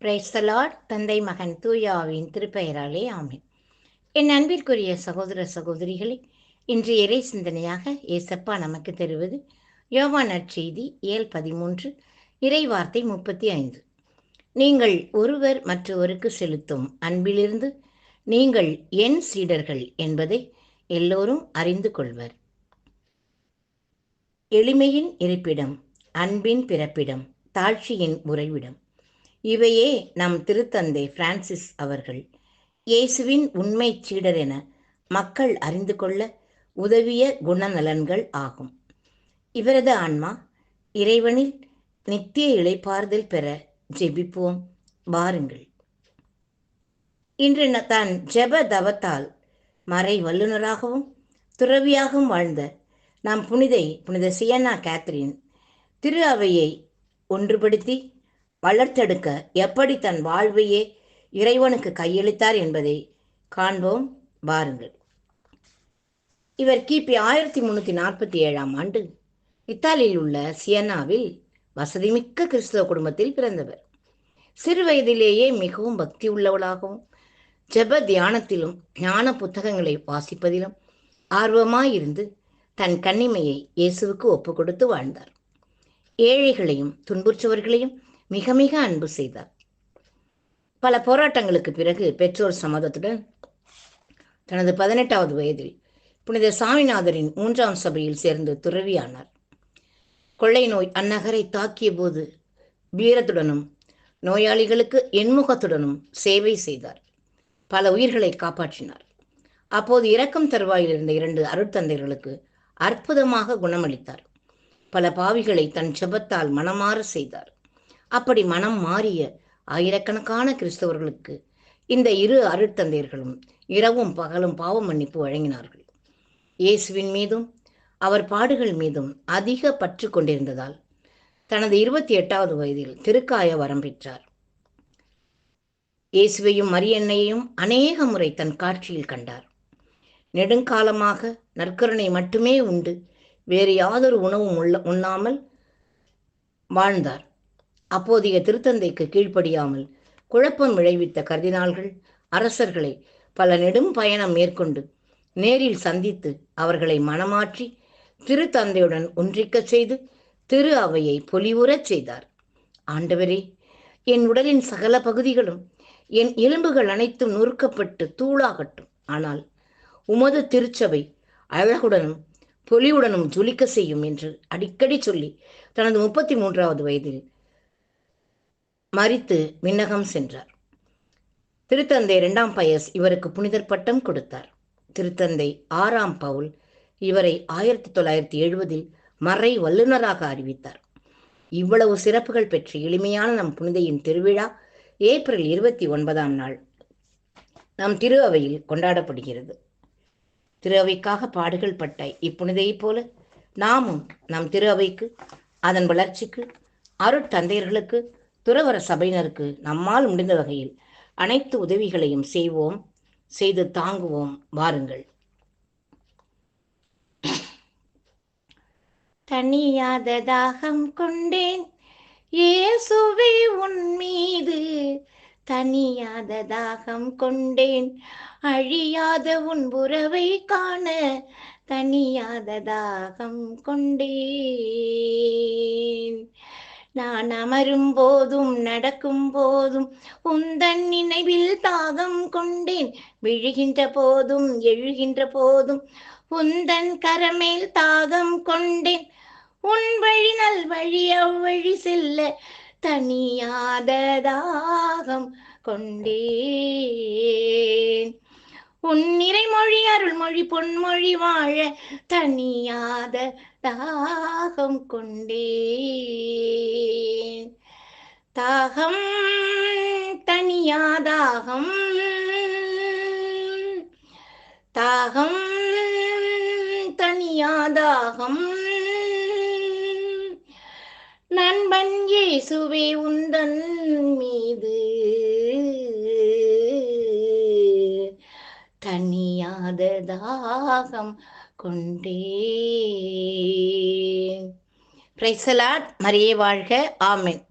Praise the Lord தந்தை மகன் தூயாவின் திருப்பெயராலே ஆமேன். என் அன்பிற்குரிய சகோதர சகோதரிகளே இன்று இறை சிந்தனையாக ஏசப்பா நமக்கு தருவது யோவான் நற்செய்தி ஏழ் பதிமூன்று இறை வார்த்தை முப்பத்தி ஐந்து. நீங்கள் ஒருவர் மற்றவருக்கு செலுத்தும் அன்பிலிருந்து நீங்கள் என் சீடர்கள் என்பதை எல்லோரும் அறிந்து கொள்வர். எளிமையின் இருப்பிடம் அன்பின் பிறப்பிடம் தாழ்ச்சியின் உறைவிடம். இவையே நம் திருத்தந்தை பிரான்சிஸ் அவர்கள். இயேசுவின் உண்மை சீடர் என மக்கள் அறிந்து கொள்ள உதவிய குணநலன்கள் ஆகும். இவரது ஆன்மா இறைவனில் நித்திய இளைப்பாறுதல் பெற ஜெபிப்போம். வாருங்கள். இன்று தான் ஜெப தவத்தால் மறை வல்லுநராகவும் துறவியாகவும் வாழ்ந்த நாம் புனிதை புனித சியன்னா கேத்ரின் திரு அவையை ஒன்றுபடுத்தி வளர்த்தெடுக்க எப்படி தன் வாழ்வையே இறைவனுக்கு கையளித்தார் என்பதை காண்போம். வாருங்கள். இவர் கிபி ஆயிரத்தி முன்னூற்றி நாற்பத்தி ஏழாம் ஆண்டு இத்தாலியில் உள்ள சியனாவில் வசதிமிக்க கிறிஸ்தவ குடும்பத்தில் பிறந்தவர். சிறு வயதிலேயே மிகவும் பக்தி உள்ளவளாகவும் ஜெப தியானத்திலும் ஞான புத்தகங்களை வாசிப்பதிலும் ஆர்வமாயிருந்து தன் கன்னிமையை இயேசுவுக்கு ஒப்பு கொடுத்து வாழ்ந்தார். ஏழைகளையும் துன்புற்றவர்களையும் மிக மிக அன்பு செய்தார். பல போராட்டங்களுக்கு பிறகு பெற்றோர் சம்மதத்துடன் தனது பதினெட்டாவது வயதில் புனித சாமிநாதரின் மூன்றாம் சபையில் சேர்ந்து துறவியானார். கொள்ளை நோய் அந்நகரை தாக்கிய போது வீரத்துடனும் நோயாளிகளுக்கு எண்முகத்துடனும் சேவை செய்தார். பல உயிர்களை காப்பாற்றினார். அப்போது இரக்கம் தருவாயில் இருந்த இரண்டு அருட்தந்தைகளுக்கு அற்புதமாக குணமளித்தார். பல பாவிகளை தன் செபத்தால் மனமாற செய்தார். அப்படி மனம் மாறிய ஆயிரக்கணக்கான கிறிஸ்தவர்களுக்கு இந்த இரு அருட்தந்தையர்களும் இரவும் பகலும் பாவ மன்னிப்பு வழங்கினார்கள். இயேசுவின் மீதும் அவர் பாடுகள் மீதும் அதிக பற்று கொண்டிருந்ததால் தனது இருபத்தி எட்டாவது வயதில் திருக்காய வரம் பெற்றார். இயேசுவையும் மரியன்னையையும் அநேக முறை தன் காட்சியில் கண்டார். நெடுங்காலமாக நற்கருணை மட்டுமே உண்டு வேறு யாதொரு உணவும் உள்ள உண்ணாமல் வாழ்ந்தார். அப்போதைய திருத்தந்தைக்கு கீழ்ப்படியாமல் குழப்பம் விளைவித்த கர்தினால்கள் அரசர்களை பல நெடும் பயணம் மேற்கொண்டு நேரில் சந்தித்து அவர்களை மனமாற்றி திருத்தந்தையுடன் ஒன்றிக்கச் செய்து திரு அவையை பொலிவுறச் செய்தார். ஆண்டவரே என் உடலின் சகல பகுதிகளும் என் எலும்புகள் அனைத்தும் நொறுக்கப்பட்டு தூளாகட்டும். ஆனால் உமது திருச்சபை அழகுடனும் பொலிவுடனும் ஜொலிக்க செய்யும் என்று அடிக்கடி சொல்லி தனது முப்பத்தி மூன்றாவது வயதில் மறித்து விண்ணகம் சென்றார். திருத்தந்தை இரண்டாம் பயஸ் இவருக்கு புனிதர் பட்டம் கொடுத்தார். திருத்தந்தை ஆறாம் பவுல் இவரை ஆயிரத்தி தொள்ளாயிரத்தி எழுபதில் மறை வல்லுநராக அறிவித்தார். இவ்வளவு சிறப்புகள் பெற்ற எளிமையான நம் புனிதையின் திருவிழா ஏப்ரல் இருபத்தி ஒன்பதாம் நாள் நம் திரு அவையில் கொண்டாடப்படுகிறது. திரு அவைக்காக பாடுகள் பட்ட இப்புனிதையைப் போல நாமும் நம் திரு அவைக்கு அதன் வளர்ச்சிக்கு அருட்தந்தையர்களுக்கு துறவர சபையினருக்கு நம்மால் முடிந்த வகையில் அனைத்து உதவிகளையும் செய்வோம் செய்து தாங்குவோம். வாருங்கள். தனியாத தாகம் கொண்டேன். இயேசுவே உன் மீது தனியாத தாகம் கொண்டேன். அழியாத உன் உறவை காண தனியாத தாகம் கொண்டேன். நான் அமரும் போதும் நடக்கும் போதும் உந்தன் நினைவில் தாகம் கொண்டேன். விழுகின்ற போதும் எழுகின்ற போதும் உந்தன் கரமேல் தாகம் கொண்டேன். உன் வழி நல் வழி அவ்வழி செல்ல தனியாத தாகம் கொண்டேன். பொன்னிறை மொழி அருள்மொழி பொன்மொழி வாழ தனியாத தாகம் கொண்டேன். தாகம் தனியாதாகம் தாகம். தனியாதாகம் நண்பன் இயேசுவே உந்தன் மீது தனியாத தாகம் கொண்டே பிரைசலாட் மரியே வாழ்க. ஆமென்